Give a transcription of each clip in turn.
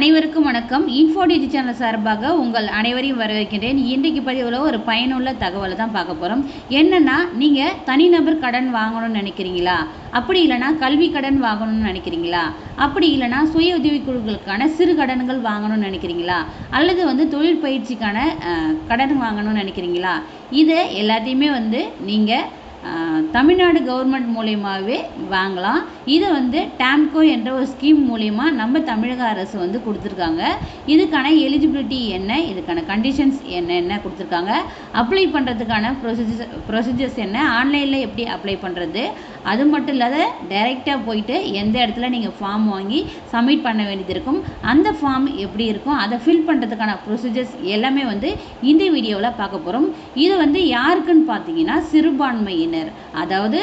அனைவருக்கும் வணக்கம். இன்ஃபோ டிஜி சேனல் சார்பாக உங்கள் அனைவரையும் வரவேற்கின்றேன். இன்றைக்கு பதிவில் ஒரு பயனுள்ள தகவலை தான் பார்க்க போகிறோம் என்னென்னா நீங்கள் தனிநபர் கடன் வாங்கணும்னு நினைக்கிறீங்களா? அப்படி இல்லைனா கல்வி கடன் வாங்கணும்னு நினைக்கிறீங்களா? அப்படி இல்லைனா சுய உதவிக்குழுக்களுக்கான சிறு கடன்கள் வாங்கணும்னு நினைக்கிறீங்களா? அல்லது வந்து தொழில் பயிற்சிக்கான கடன் வாங்கணும்னு நினைக்கிறீங்களா? இதை எல்லாத்தையுமே வந்து நீங்கள் தமிழ்நாடு கவர்மெண்ட் மூலியமாகவே வாங்கலாம். இதை வந்து டேம்கோ என்ற ஒரு ஸ்கீம் மூலியமா நம்ம தமிழக அரசு வந்து கொடுத்துருக்காங்க. இதுக்கான எலிஜிபிலிட்டி என்ன இதுக்கான கண்டிஷன்ஸ் என்ன என்ன கொடுத்துருக்காங்க அப்ளை பண்ணுறதுக்கான ப்ரொசீஜர் ப்ரொசீஜர்ஸ் என்ன ஆன்லைனில் எப்படி அப்ளை பண்ணுறது அது மட்டும் இல்லாத டைரெக்டாக போயிட்டு எந்த இடத்துல நீங்கள் ஃபார்ம் வாங்கி சப்மிட் பண்ண வேண்டியது இருக்கும் அந்த ஃபார்ம் எப்படி இருக்கும் அதை ஃபில் பண்ணுறதுக்கான ப்ரொசீஜர்ஸ் எல்லாமே வந்து இந்த வீடியோவில் பார்க்க போகிறோம் இது வந்து யாருக்குன்னு பார்த்தீங்கன்னா சிறுபான்மையின் சிறுபான்மையினர். அதாவது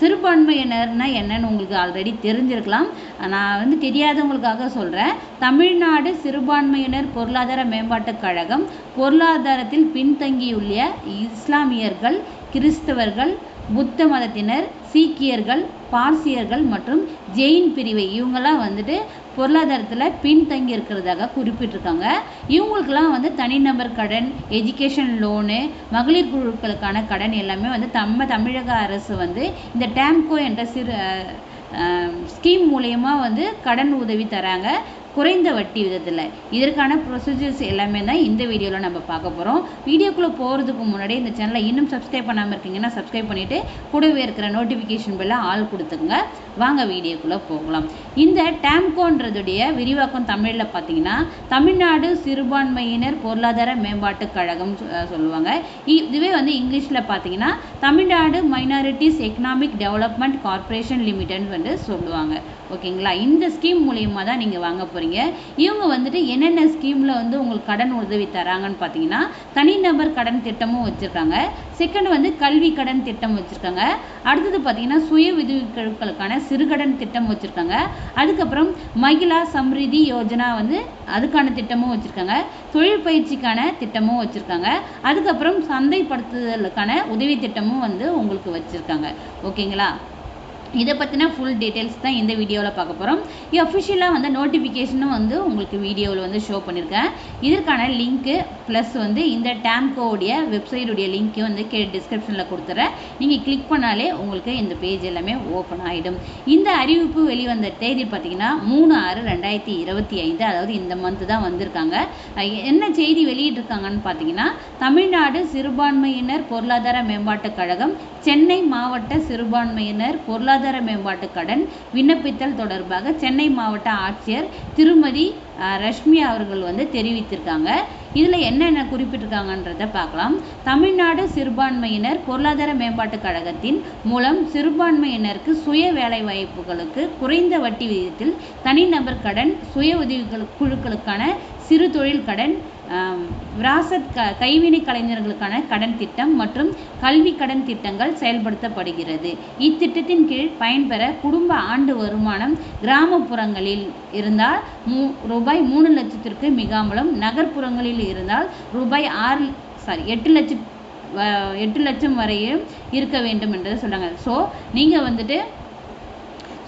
சிறுபான்மையினர்னா என்னன்னு உங்களுக்கு ஆல்ரெடி தெரிஞ்சிருக்கலாம். நான் வந்து தெரியாதவங்களுக்காக சொல்கிறேன் தமிழ்நாடு சிறுபான்மையினர் பொருளாதார மேம்பாட்டுக் கழகம் பொருளாதாரத்தில் பின்தங்கியுள்ள இஸ்லாமியர்கள் கிறிஸ்தவர்கள் புத்த மதத்தினர் சீக்கியர்கள் பார்சியர்கள் மற்றும் ஜெயின் பிரிவை. இவங்கெல்லாம் வந்துட்டு பொருளாதாரத்தில் பின்தங்கி இருக்கிறதாக குறிப்பிட்டிருக்காங்க. இவங்களுக்கெல்லாம் வந்து தனிநபர் கடன் எஜுகேஷன் லோனு மகளிர் குழுக்களுக்கான கடன் எல்லாமே வந்து நம்ம தமிழக அரசு வந்து இந்த டேம்கோ என்ற சிறு ஸ்கீம் மூலயமா வந்து கடன் உதவி தராங்க. குறைந்த வட்டி விதத்தில். இதற்கான ப்ரொசீஜர்ஸ் எல்லாமே தான் இந்த வீடியோவில் நம்ம பார்க்க போகிறோம் வீடியோக்குள்ளே போகிறதுக்கு முன்னாடி இந்த சேனலை இன்னும் சப்ஸ்கிரைப் பண்ணாமல் இருக்கீங்கன்னா சப்ஸ்கிரைப் பண்ணிவிட்டு கூடவே இருக்கிற நோட்டிஃபிகேஷன் பெல்ல ஆள் கொடுத்துங்க வாங்க வீடியோக்குள்ளே போகலாம். இந்த டேம்கோன்றதுடைய விரிவாக்கம் தமிழில் பார்த்தீங்கன்னா தமிழ்நாடு சிறுபான்மையினர் பொருளாதார மேம்பாட்டுக் கழகம் சொ- சொல்லுவாங்க. இ- இதுவே வந்து இங்கிலீஷில் பார்த்தீங்கன்னா Tamil Nadu minorities economic development corporation limited வந்து சொல்லுவாங்க. ஓகேங்களா? இந்த ஸ்கீம் மூலியமாக தான் நீங்கள் வாங்க போகிறீங்க இவங்க வந்துட்டு என்னென்ன ஸ்கீமில் வந்து உங்களுக்கு கடன் உதவி தராங்கன்னு பார்த்தீங்கன்னா தனிநபர் கடன் திட்டமும் வச்சுருக்காங்க. செகண்ட் வந்து கல்வி கடன் திட்டம் வச்சுருக்காங்க. அடுத்தது பார்த்தீங்கன்னா சுய உதவிக்குழுக்களுக்கான சிறுகடன் திட்டம் வச்சுருக்காங்க. அதுக்கப்புறம் மகிழா சம்ரிதி யோஜனா வந்து அதுக்கான திட்டமும் வச்சுருக்காங்க. தொழில் பயிற்சிக்கான திட்டமும் வச்சுருக்காங்க. அதுக்கப்புறம் சந்தைப்படுத்துதலுக்கான உதவி திட்டமும் வந்து உங்களுக்கு வச்சுருக்காங்க. ஓகேங்களா? இதை பற்றின ஃபுல் டீட்டெயில்ஸ் தான் இந்த வீடியோவில் பார்க்க போகிறோம் அஃபிஷியலாக வந்து நோட்டிஃபிகேஷனும் வந்து உங்களுக்கு வீடியோவில் வந்து ஷோ பண்ணியிருக்கேன் இதற்கான லிங்க்கு ப்ளஸ் வந்து இந்த டேம்கோடைய வெப்சைட்டுடைய லிங்க்கு வந்து கே டிஸ்கிரிப்ஷனில் கொடுத்துறேன். நீங்கள் கிளிக் பண்ணாலே உங்களுக்கு இந்த பேஜ் எல்லாமே ஓப்பன் ஆகிடும் இந்த அறிவிப்பு வெளிவந்த தேதி பார்த்தீங்கன்னா மூணு ஆறு ரெண்டாயிரத்தி இருபத்தி ஐந்து அதாவது இந்த மந்த்து தான் வந்திருக்காங்க. என்ன செய்தி வெளியிட்டிருக்காங்கன்னு பார்த்தீங்கன்னா தமிழ்நாடு சிறுபான்மையினர் பொருளாதார மேம்பாட்டுக் கழகம் சென்னை மாவட்ட சிறுபான்மையினர் பொருளாதார மேம்பாட்டு கடன் விண்ணப்பித்தல் தொடர்பாக சென்னை மாவட்ட ஆட்சியர் திருமதி ரஷ்மி அவர்கள் வந்து தெரிவித்திருக்காங்க. இதில் என்னென்ன குறிப்பிட்டிருக்காங்கன்றத பார்க்கலாம். தமிழ்நாடு சிறுபான்மையினர் பொருளாதார மேம்பாட்டுக் கழகத்தின் மூலம் சிறுபான்மையினருக்கு சுய வேலை வாய்ப்புகளுக்கு குறைந்த வட்டி விகிதத்தில் தனிநபர் கடன் சுய உதவி குழுக்களுக்கான சிறு தொழில் கடன் விராசத் க கைவினை கலைஞர்களுக்கான கடன் திட்டம் மற்றும் கல்வி கடன் திட்டங்கள் செயல்படுத்தப்படுகிறது. இத்திட்டத்தின் கீழ் பயன்பெற குடும்ப ஆண்டு வருமானம் கிராமப்புறங்களில் இருந்தால் மூ ரூபாய் மூணு லட்சத்திற்கு மிகாமலும் நகர்ப்புறங்களில் இருந்தால் ரூபாய் ஆறு சாரி எட்டு லட்சம் எட்டு லட்சம் வரையும் இருக்க வேண்டும் என்றதை சொல்கிறாங்க ஸோ நீங்கள் வந்துட்டு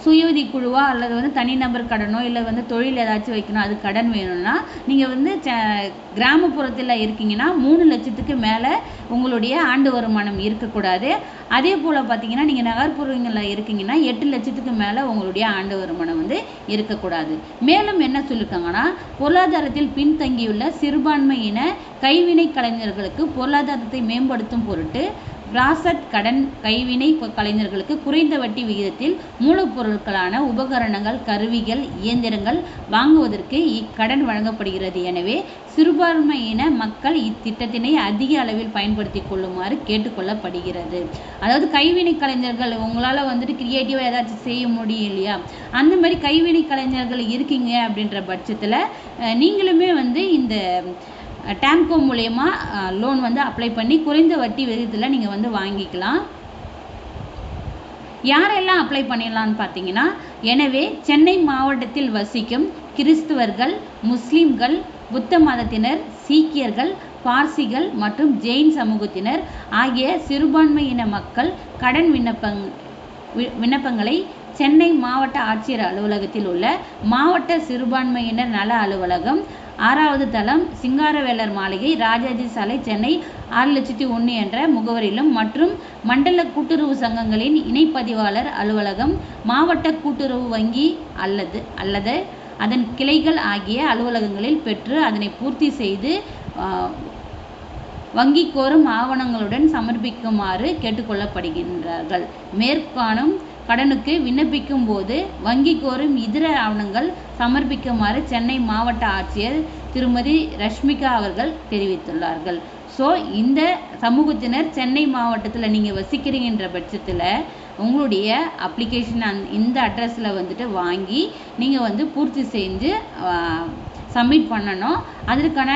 சுய உதவி அல்லது வந்து தனிநபர் கடனோ இல்லை வந்து தொழில் ஏதாச்சும் வைக்கணும் அது கடன் வேணும்னா நீங்கள் வந்து ச- கிராமப்புறத்தில் இருக்கீங்கன்னா மூணு லட்சத்துக்கு மேலே உங்களுடைய ஆண்டு வருமானம் இருக்கக்கூடாது. அதே போல் பார்த்தீங்கன்னா நீங்கள் நகர்ப்புறங்களில் இருக்கீங்கன்னா எட்டு லட்சத்துக்கு மேலே உங்களுடைய ஆண்டு வருமானம் வந்து இருக்கக்கூடாது. மேலும் என்ன சொல்லியிருக்காங்கன்னா பொருளாதாரத்தில் பின்தங்கியுள்ள சிறுபான்மையின கைவினை கலைஞர்களுக்கு பொருளாதாரத்தை மேம்படுத்தும் பொருட்டு ராசட் கடன் கைவினை கலைஞர்களுக்கு குறைந்த வட்டி விகிதத்தில் மூலப்பொருட்களான உபகரணங்கள் கருவிகள் இயந்திரங்கள் வாங்குவதற்கு இக்கடன் வழங்கப்படுகிறது. எனவே சிறுபான்மையின மக்கள் இத்திட்டத்தினை அதிக அளவில் பயன்படுத்தி கொள்ளுமாறு கேட்டுக்கொள்ளப்படுகிறது. அதாவது கைவினை கலைஞர்கள் உங்களால் வந்துட்டு கிரியேட்டிவாக ஏதாச்சும் செய்ய முடியும் இல்லையா? அந்த மாதிரி கைவினை கலைஞர்கள் இருக்கீங்க அப்படின்ற பட்சத்தில் நீங்களுமே வந்து இந்த டேம்கோ மூலயமா லோன் வந்து அப்ளை பண்ணி குறைந்த வட்டி விகிதத்தில் நீங்கள் வந்து வாங்கிக்கலாம். யாரெல்லாம் அப்ளை பண்ணிடலாம்னு பார்த்தீங்கன்னா எனவே சென்னை மாவட்டத்தில் வசிக்கும் கிறிஸ்துவர்கள் முஸ்லிம்கள் புத்த மதத்தினர் சீக்கியர்கள் பார்சிகள் மற்றும் ஜெயின் சமூகத்தினர் ஆகிய சிறுபான்மையின மக்கள் கடன் விண்ணப்பங் வி- விண்ணப்பங்களை சென்னை மாவட்ட ஆட்சியர் அலுவலகத்தில் உள்ள மாவட்ட சிறுபான்மையினர் நல அலுவலகம் ஆறாவது தளம் சிங்காரவேலர் மாளிகை ராஜாஜி சாலை சென்னை ஆறு லட்சத்தி ஒன்று என்ற முகவரியிலும் மற்றும் மண்டல கூட்டுறவு சங்கங்களின் இணைப்பதிவாளர் அலுவலகம் மாவட்ட கூட்டுறவு வங்கி அல்லது அல்லது அதன் கிளைகள் ஆகிய அலுவலகங்களில் பெற்று அதனை பூர்த்தி செய்து வங்கி கோரும் ஆவணங்களுடன் சமர்ப்பிக்குமாறு கேட்டுக்கொள்ளப்படுகின்றார்கள். மேற்காணும் கடனுக்கு விண்ணப்பிக்கும் போது வங்கி கோரும் இதர ஆவணங்கள் சமர்ப்பிக்குமாறு சென்னை மாவட்ட ஆட்சியர் திருமதி ரஷ்மிகா அவர்கள் தெரிவித்துள்ளார்கள். ஸோ இந்த சமூகத்தினர் சென்னை மாவட்டத்தில் நீங்கள் வசிக்கிறீங்கன்ற பட்சத்தில் உங்களுடைய அப்ளிகேஷன் அந் இந்த அட்ரஸில் வந்துட்டு வாங்கி நீங்கள் வந்து பூர்த்தி செஞ்சு சப்மிட் பண்ணணும். அதற்கான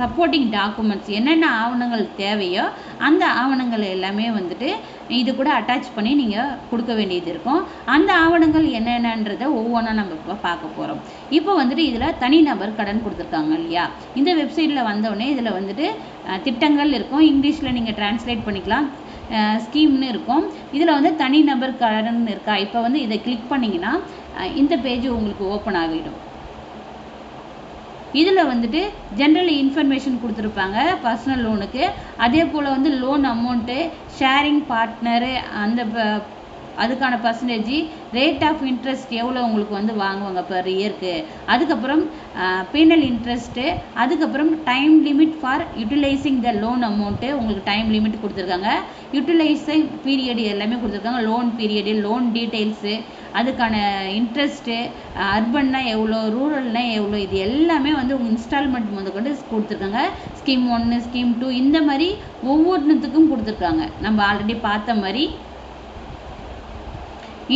சப்போர்ட்டிங் டாக்குமெண்ட்ஸ் என்னென்ன ஆவணங்கள் தேவையோ அந்த ஆவணங்கள் எல்லாமே வந்துட்டு இது கூட அட்டாச் பண்ணி நீங்கள் கொடுக்க வேண்டியது இருக்கும். அந்த ஆவணங்கள் என்னென்னன்றதை ஒவ்வொன்றா நம்ம இப்போ பார்க்க போகிறோம் இப்போ வந்துட்டு இதில் தனிநபர் கடன் கொடுத்துருக்காங்க இல்லையா? இந்த வெப்சைட்டில் வந்தோடனே இதில் வந்துட்டு திட்டங்கள் இருக்கும். இங்கிலீஷில் நீங்கள் டிரான்ஸ்லேட் பண்ணிக்கலாம். ஸ்கீம்னு இருக்கும். இதில் வந்து தனிநபர் கடன் இருக்கா? இப்போ வந்து இதை கிளிக் பண்ணிங்கன்னா இந்த பேஜ் உங்களுக்கு ஓப்பன் ஆகிடும். இதில் வந்துட்டு ஜென்ரல் இன்ஃபர்மேஷன் கொடுத்துருப்பாங்க பர்சனல் லோனுக்கு அதே போல் வந்து லோன் அமௌண்ட்டு ஷேரிங் பார்ட்னரு அந்த ப- அதுக்கான பர்சன்டேஜ் ரேட் ஆஃப் இன்ட்ரெஸ்ட் எவ்வளோ உங்களுக்கு வந்து வாங்குவாங்க பர் இயர்க்கு அதுக்கப்புறம் பீனல் இன்ட்ரெஸ்ட்டு அதுக்கப்புறம் time limit for utilising the loan amount உங்களுக்கு டைம் லிமிட் கொடுத்துருக்காங்க. யூட்டிலைசிங் பீரியட் எல்லாமே கொடுத்துருக்காங்க. லோன் பீரியடு லோன் டீட்டெயில்ஸு அதுக்கான இன்ட்ரெஸ்ட்டு அர்பன்னா எவ்வளோ ரூரல்னா எவ்வளோ இது எல்லாமே வந்து உங்கள் இன்ஸ்டால்மெண்ட் முதற்கொண்டு கொடுத்துருக்காங்க. ஸ்கீம் ஒன்று ஸ்கீம் டூ இந்த மாதிரி ஒவ்வொன்றுத்துக்கும் கொடுத்துருக்காங்க. நம்ம ஆல்ரெடி பார்த்த மாதிரி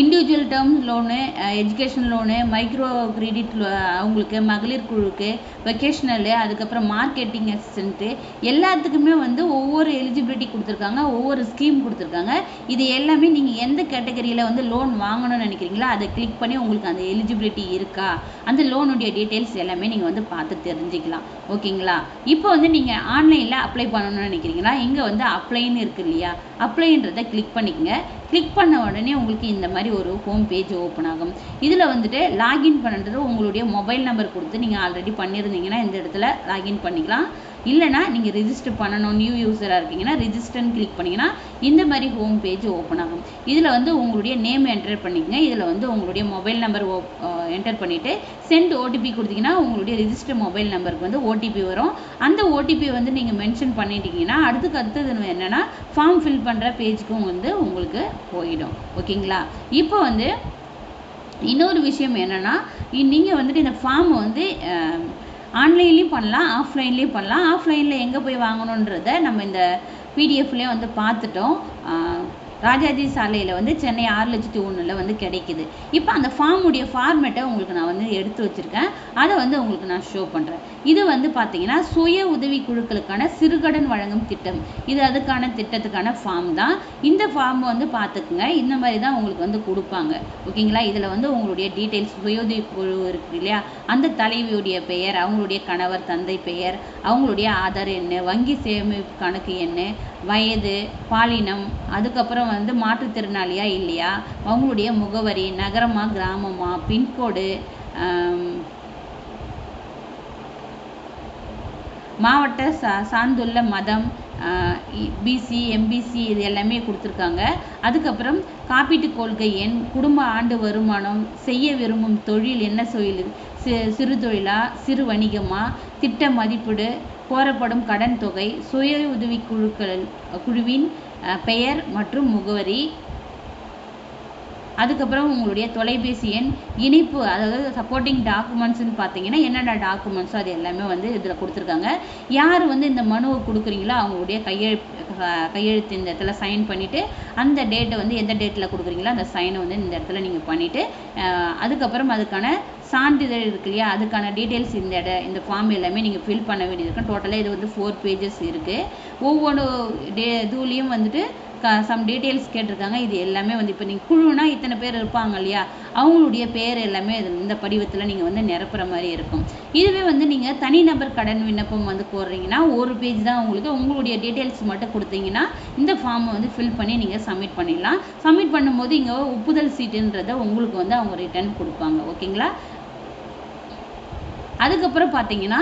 individual term loan education loan micro credit அவங்களுக்கு மகளிர் குழுக்கு வெக்கேஷ்னலு அதுக்கப்புறம் மார்க்கெட்டிங் அசிஸ்டண்ட்டு எல்லாத்துக்குமே வந்து ஒவ்வொரு எலிஜிபிலிட்டி கொடுத்துருக்காங்க ஒவ்வொரு ஸ்கீம் கொடுத்துருக்காங்க. இது எல்லாமே நீங்கள் எந்த கேட்டகரியில் வந்து லோன் வாங்கணும்னு நினைக்கிறீங்களோ அதை கிளிக் பண்ணி உங்களுக்கு அந்த எலிஜிபிலிட்டி இருக்கா? அந்த லோனுடைய டீட்டெயில்ஸ் எல்லாமே நீங்கள் வந்து பார்த்து தெரிஞ்சுக்கலாம். ஓகேங்களா? இப்போ வந்து நீங்கள் ஆன்லைனில் அப்ளை பண்ணணும்னு நினைக்கிறீங்களா இங்கே வந்து அப்ளைன்னு இருக்கு இல்லையா? அப்ளைன்றதை கிளிக் பண்ணிக்கங்க. கிளிக் பண்ண உடனே உங்களுக்கு இந்த மாதிரி ஒரு ஹோம் பேஜ் ஓப்பன் ஆகும். இதில் வந்துட்டு லாகின் பண்ணுறது உங்களுடைய மொபைல் நம்பர் கொடுத்து நீங்கள் ஆல்ரெடி பண்ணியிருந்தீங்கன்னா இந்த இடத்துல லாகின் பண்ணிக்கலாம். இல்லைனா நீங்கள் ரிஜிஸ்டர் பண்ணணும் நியூ யூஸராக இருக்கீங்கன்னா ரிஜிஸ்டர்னு கிளிக் பண்ணிங்கன்னா இந்த மாதிரி ஹோம் பேஜ் ஓப்பன் ஆகும். இதில் வந்து உங்களுடைய நேம் என்டர் பண்ணிக்கங்க. இதில் வந்து உங்களுடைய மொபைல் நம்பர் என்டர் பண்ணிவிட்டு சென்ட் ஓடிபி கொடுத்தீங்கன்னா உங்களுடைய ரிஜிஸ்டர் மொபைல் நம்பருக்கு வந்து ஓடிபி வரும். அந்த ஓடிபி வந்து நீங்கள் மென்ஷன் பண்ணிட்டீங்கன்னா அடுத்துக்கு அடுத்தது என்னென்னா ஃபார்ம் ஃபில் பண்ணுற பேஜுக்கும் வந்து உங்களுக்கு போயிடும். ஓகேங்களா? இப்போ வந்து இன்னொரு விஷயம் என்னென்னா நீங்கள் வந்துட்டு இந்த ஃபார்ம் வந்து ஆன்லைன்லேயும் பண்ணலாம் ஆஃப்லைன்லேயும் பண்ணலாம். ஆஃப்லைனில் எங்கே போய் வாங்கணுன்றத நம்ம இந்த பிடிஎஃப்லேயே வந்து பார்த்துட்டோம். ராஜாஜி சாலையில் வந்து சென்னை ஆறு லட்சத்தி ஒன்றில் வந்து கிடைக்குது. இப்போ அந்த ஃபார்முடைய ஃபார்மேட்டை உங்களுக்கு நான் வந்து எடுத்து வச்சுருக்கேன். அதை வந்து உங்களுக்கு நான் ஷோ பண்ணுறேன் இது வந்து பார்த்தீங்கன்னா சுய உதவி குழுக்களுக்கான சிறுகடன் வழங்கும் திட்டம். இது அதுக்கான திட்டத்துக்கான ஃபார்ம் தான். இந்த ஃபார்ம் வந்து பார்த்துக்குங்க இந்த மாதிரி தான் உங்களுக்கு வந்து கொடுப்பாங்க. ஓகேங்களா இதில் வந்து உங்களுடைய டீட்டெயில்ஸ் சுய உதவி குழு இருக்கு இல்லையா? அந்த தலைவியுடைய பெயர் அவங்களுடைய கணவர் தந்தை பெயர் அவங்களுடைய ஆதார் எண் வங்கி சேமிப்பு கணக்கு எண் வயது பாலினம் அதுக்கப்புறம் வந்து மாற்றுத்திறனாளியா இல்லையா? அவங்களுடைய முகவரி நகரமா கிராமமா பின்கோடு மாவட்ட சா சார்ந்துள்ள மதம் பிசி எம்பிசி இது எல்லாமே கொடுத்துருக்காங்க. அதுக்கப்புறம் காப்பீட்டு கொள்கை எண் குடும்ப ஆண்டு வருமானம் செய்ய விரும்பும் தொழில் என்ன தொழில் சிறு தொழிலா சிறு வணிகமா திட்ட மதிப்பீடு கோரப்படும் கடன் தொகை சுய உதவி குழுக்கள் குழுவின் பெயர் மற்றும் முகவரி. அதுக்கப்புறம் உங்களுடைய தொலைபேசி எண் இணைப்பு அதாவது சப்போர்ட்டிங் டாக்குமெண்ட்ஸ்னு பார்த்தீங்கன்னா என்னென்ன டாக்குமெண்ட்ஸோ அது எல்லாமே வந்து இதில் கொடுத்துருக்காங்க. யார் வந்து இந்த மனுவை கொடுக்குறீங்களோ அவங்களுடைய கையெழுத்து கையெழுத்து இந்த இடத்துல சைன் பண்ணிவிட்டு அந்த டேட்டை வந்து எந்த டேட்டில் கொடுக்குறீங்களோ அந்த சைனை வந்து இந்த இடத்துல நீங்கள் பண்ணிவிட்டு அதுக்கப்புறம் அதுக்கான சான்றிதழ் இருக்கு இல்லையா? அதுக்கான டீட்டெயில்ஸ் இந்த இட இந்த ஃபார்ம் எல்லாமே நீங்கள் ஃபில் பண்ண வேண்டியது இருக்கும் டோட்டலாக இது வந்து ஃபோர் பேஜஸ் இருக்குது ஒவ்வொரு டே இதுலேயும் வந்துட்டு க சம் டீட்டெயில்ஸ் கேட்டிருக்காங்க. இது எல்லாமே வந்து இப்போ நீங்கள் குழுனா இத்தனை பேர் இருப்பாங்க இல்லையா? அவங்களுடைய பேர் எல்லாமே இது இந்த படிவத்தில் நீங்கள் வந்து நிரப்புற மாதிரி இருக்கும். இதுவே வந்து நீங்கள் தனிநபர் கடன் விண்ணப்பம் வந்து கோர்றீங்கன்னா ஒரு பேஜ் தான் உங்களுக்கு உங்களுடைய டீட்டெயில்ஸ் மட்டும் கொடுத்தீங்கன்னா இந்த ஃபார்மை வந்து ஃபில் பண்ணி நீங்கள் சப்மிட் பண்ணிடலாம். சப்மிட் பண்ணும்போது இங்கே ஒப்புதல் சீட்டுன்றதை உங்களுக்கு வந்து அவங்க ரிட்டர்ன் கொடுப்பாங்க. ஓகேங்களா அதுக்கப்புறம் பார்த்தீங்கன்னா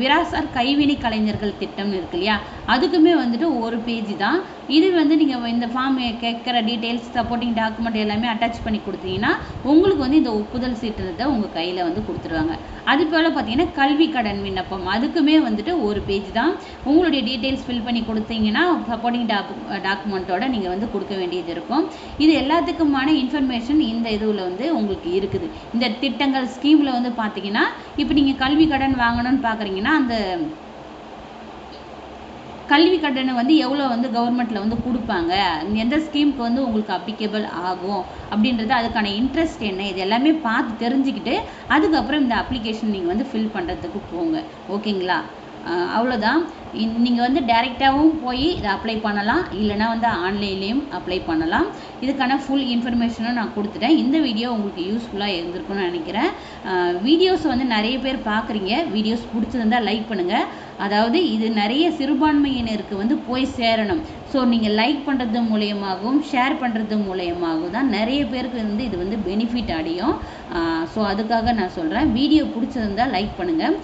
விராசார் கைவினை கலைஞர்கள் திட்டம்னு இருக்கு இல்லையா? அதுக்குமே வந்துட்டு ஒரு பேஜ் தான். இது வந்து நீங்கள் இந்த ஃபார்ம் கேட்குற டீட்டெயில்ஸ் சப்போர்ட்டிங் டாக்குமெண்ட் எல்லாமே அட்டாச் பண்ணி கொடுத்தீங்கன்னா உங்களுக்கு வந்து இந்த ஒப்புதல் சீட்டுறதை உங்கள் கையில் வந்து கொடுத்துருவாங்க. அது போல் பார்த்தீங்கன்னா கல்வி கடன் விண்ணப்பம். அதுக்குமே வந்துட்டு ஒரு பேஜ் தான். உங்களுடைய டீட்டெயில்ஸ் ஃபில் பண்ணி கொடுத்தீங்கன்னா சப்போர்ட்டிங் டாக்கு டாக்குமெண்ட்டோட நீங்கள் வந்து கொடுக்க வேண்டியது இருக்கும். இது எல்லாத்துக்குமான இன்ஃபர்மேஷன் இந்த இதுவில் வந்து உங்களுக்கு இருக்குது. இந்த திட்டங்கள் ஸ்கீமில் வந்து பார்த்தீங்கன்னா இப்போ நீங்கள் கல்வி கடன் வாங்கணும்னு பார்க்குறீங்கன்னா அந்த கல்வி கடனை வந்து எவ்வளோ வந்து கவர்மெண்ட்டில் வந்து கொடுப்பாங்க? எந்த ஸ்கீமுக்கு வந்து உங்களுக்கு அப்ளிகேபிள் ஆகும்? அப்படின்றது அதுக்கான இன்ட்ரெஸ்ட் என்ன? இது எல்லாமே பார்த்து தெரிஞ்சுக்கிட்டு அதுக்கப்புறம் இந்த அப்ளிகேஷன் நீங்கள் வந்து ஃபில் பண்ணுறதுக்கு போங்க. ஓகேங்களா அவ்வளோதான். நீங்கள் வந்து டைரெக்டாகவும் போய் இதை அப்ளை பண்ணலாம். இல்லைனா வந்து ஆன்லைன்லேயும் அப்ளை பண்ணலாம். இதுக்கான ஃபுல் இன்ஃபர்மேஷனும் நான் கொடுத்துட்டேன். இந்த வீடியோ உங்களுக்கு யூஸ்ஃபுல்லாக இருந்திருக்கும்னு நினைக்கிறேன். வீடியோஸ் வந்து நிறைய பேர் பார்க்குறீங்க வீடியோஸ் பிடிச்சிருந்தால் லைக் பண்ணுங்கள் அதாவது இது நிறைய சிறுபான்மையினருக்கு வந்து போய் சேரணும். ஸோ நீங்கள் லைக் பண்ணுறது மூலியமாகவும் ஷேர் பண்ணுறது மூலியமாகவும் தான் நிறைய பேருக்கு வந்து இது வந்து பெனிஃபிட் அடையும். ஸோ அதுக்காக நான் சொல்கிறேன் வீடியோ பிடிச்சிருந்தால் லைக் பண்ணுங்கள்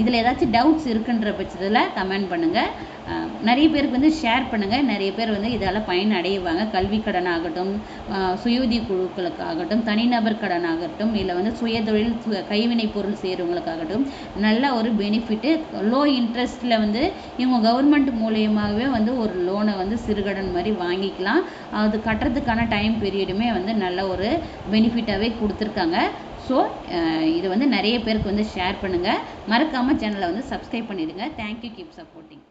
இதில் ஏதாச்சும் டவுட்ஸ் இருக்குன்ற பட்சத்தில் கமெண்ட் பண்ணுங்கள் நிறைய பேருக்கு வந்து ஷேர் பண்ணுங்கள் நிறைய பேர் வந்து இதால் பயன் அடைவாங்க. கல்வி கடன் ஆகட்டும் சுயுதி குழுக்களுக்காகட்டும் தனிநபர் கடன் ஆகட்டும் இல்லை வந்து சுயதொழில் சு- கைவினை பொருள் செய்கிறவங்களுக்காகட்டும் நல்ல ஒரு பெனிஃபிட்டு லோ இன்ட்ரெஸ்ட்டில் வந்து இவங்க கவர்மெண்ட் மூலியமாகவே வந்து ஒரு லோனை வந்து சிறுகடன் மாதிரி வாங்கிக்கலாம். அது கட்டுறதுக்கான டைம் பீரியடுமே வந்து நல்ல ஒரு பெனிஃபிட்டாகவே கொடுத்துருக்காங்க. ஸோ uh, இது வந்து நிறைய பேருக்கு வந்து ஷேர் பண்ணுங்கள் மறக்காமல் சேனலை வந்து சப்ஸ்கிரைப் பண்ணிடுங்க. Thank you keep supporting